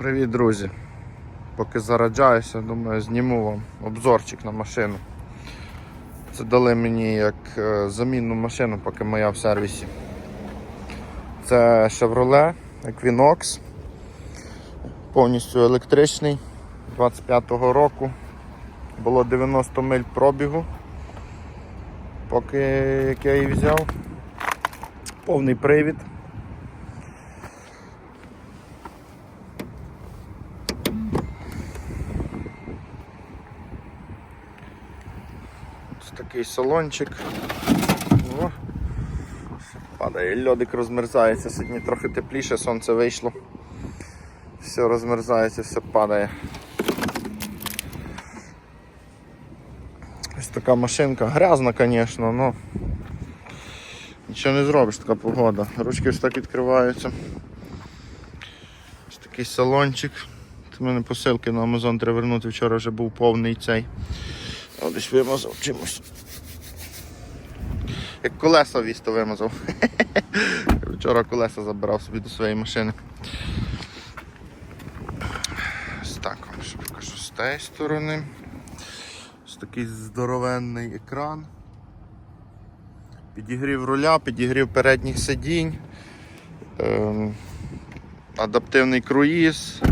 Привіт, друзі! Поки зараджаюся, думаю, зніму вам обзорчик на машину. Це дали мені як е, замінну машину, поки моя в сервісі. Це Chevrolet Equinox. Повністю електричний 25-го року. Було 90 миль пробігу. Поки як я її взяв. Повний привід. Ось такий салончик. О, падає, льодик розмерзається, сьогодні трохи тепліше, сонце вийшло. Все розмерзається, все падає. Ось така машинка. Грязна, звісно, але нічого не зробиш, така погода. Ручки ось так відкриваються. Ось такий салончик. В мене посилки на Amazon треба вернути. Вчора вже був повний цей. Десь вимазав чимось. Як колеса вісто вимазав. Вчора колеса забирав собі до своєї машини. Ось так вам ще покажу з тієї сторони. Ось такий здоровенний екран. Підігрів руля, підігрів передніх сидінь, ем, адаптивний круїз.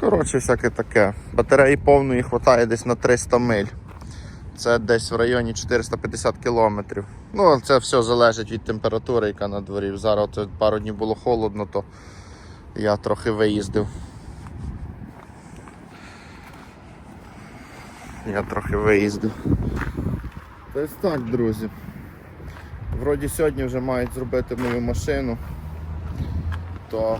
Коротше, всяке таке. Батареї повної вистачає десь на 300 миль. Це десь в районі 450 кілометрів. Ну, це все залежить від температури, яка на дворі. Зараз от пару днів було холодно, то я трохи виїздив. Я трохи виїздив. Ось так, друзі. Вроді сьогодні вже мають зробити мою машину, то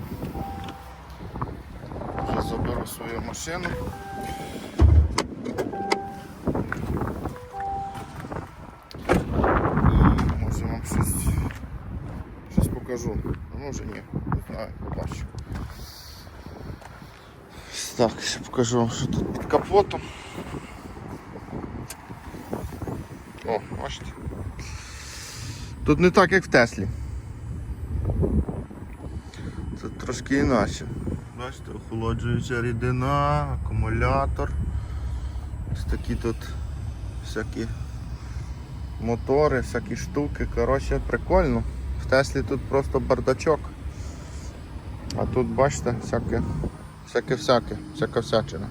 заберу свою машину. Може вам щось, щось покажу. Може ні, не знаю, побачу. Так, ще покажу, що тут під капотом. О, бачите. Тут не так, як в Теслі. Це трошки інакше. Бачите, охолоджуюча рідина, акумулятор. Ось такі тут всякі мотори, всякі штуки. Коротше, прикольно. В Теслі тут просто бардачок. А тут бачите, всяке, всяке всяке, всяка всячина.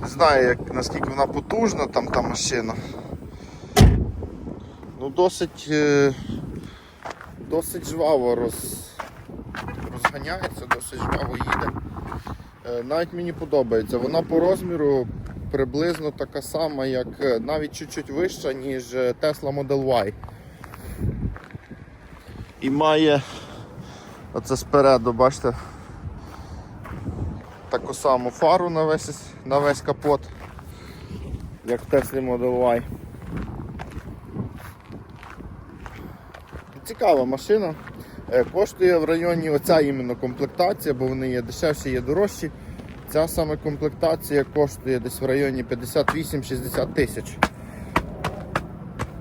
Не знаю, як, наскільки вона потужна, там та машина. Ну досить е, досить жваво роз, розганяється, досить жваво їде. Е, Навіть мені подобається. Вона по розміру приблизно така сама, як е, навіть чуть-чуть вища, ніж е, Tesla Model Y. І має оце спереду, бачите, таку саму фару на весь, на весь капот, як в Tesla Model Y. Цікава машина. Е, Коштує в районі оця іменно комплектація, бо вони є дешевші, є дорожчі. Ця саме комплектація коштує десь в районі 58-60 тисяч.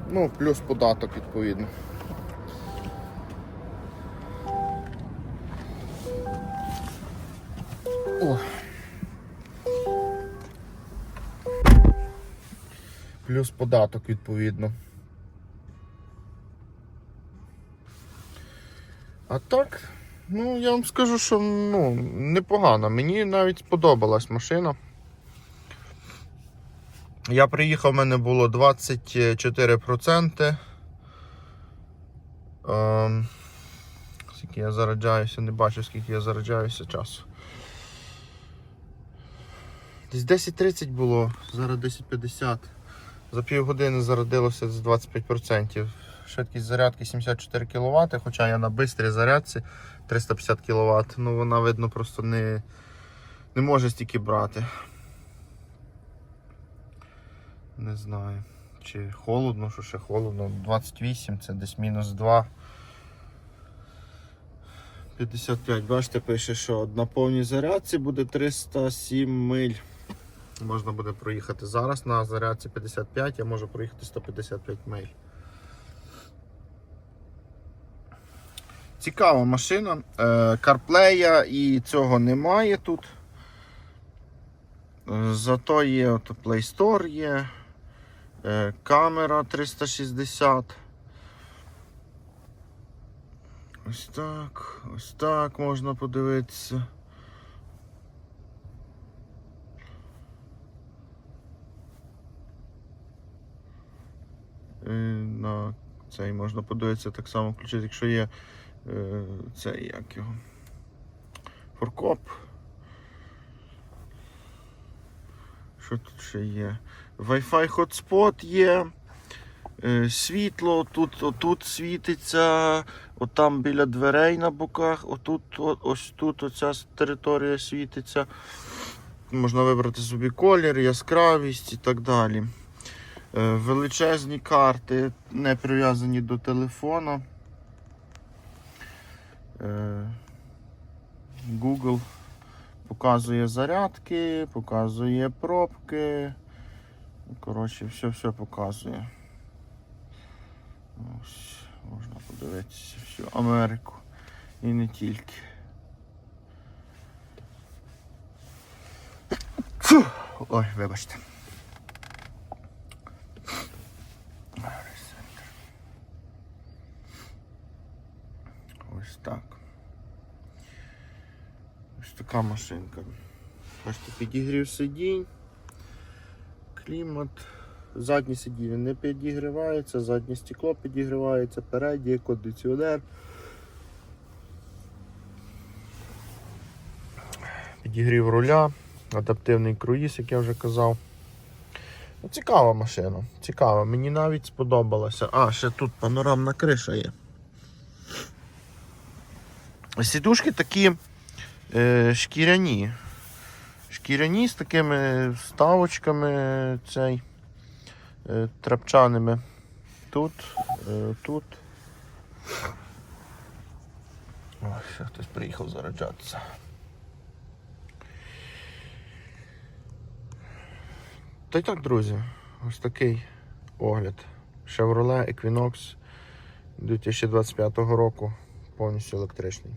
Ну, плюс податок відповідно. О. Плюс податок відповідно. А так, ну я вам скажу, що ну, непогано. Мені навіть сподобалась машина. Я приїхав, в мене було 24%. Ем, скільки я заряджаюся, не бачу, скільки я заряджаюся часу. Десь 10.30 було, зараз 10.50. За півгодини зарядилося з 25%. Швидкість зарядки 74 кВт, хоча я на бистрій зарядці 350 кВт, ну вона видно просто не, не може стільки брати. Не знаю. Чи холодно, що ще холодно. 28 це десь мінус 2. 55, бачите, пише, що на повній зарядці буде 307 миль. Можна буде проїхати зараз на зарядці 55, я можу проїхати 155 миль. Цікава машина. CarPlay і цього немає тут. Е, Зато є от Play Store є. е, Камера 360. Ось так, ось так можна подивитися. Е, На цей можна подивитися так само включити, якщо є цей як його. Форкоп. Що тут ще є? Wi-Fi hotspot є. Е, Світло тут, отут світиться, отам біля дверей на боках, отут, ось тут оця територія світиться. Можна вибрати собі колір, яскравість і так далі. Е, Величезні карти, не прив'язані до телефона. Е, Google показує зарядки, показує пробки. Коротше, все-все показує. Ось, можна подивитися всю Америку і не тільки. Ой, вибачте. Ось так. Ось така машинка. Бачите, підігрів сидінь, клімат. Заднє сидіння не підігрівається, заднє стекло підігрівається, переднє кондиціонер. Підігрів руля, адаптивний круїз, як я вже казав. Ну, цікава машина, цікава. Мені навіть сподобалася. А, ще тут панорамна криша є. Сідушки такі е, шкіряні. Шкіряні з такими вставочками цей, е, трапчаними. Тут, е, тут. Ось, хтось приїхав заряджатися. Та й так, друзі, ось такий огляд. Chevrolet Equinox 2025 року повністю електричний.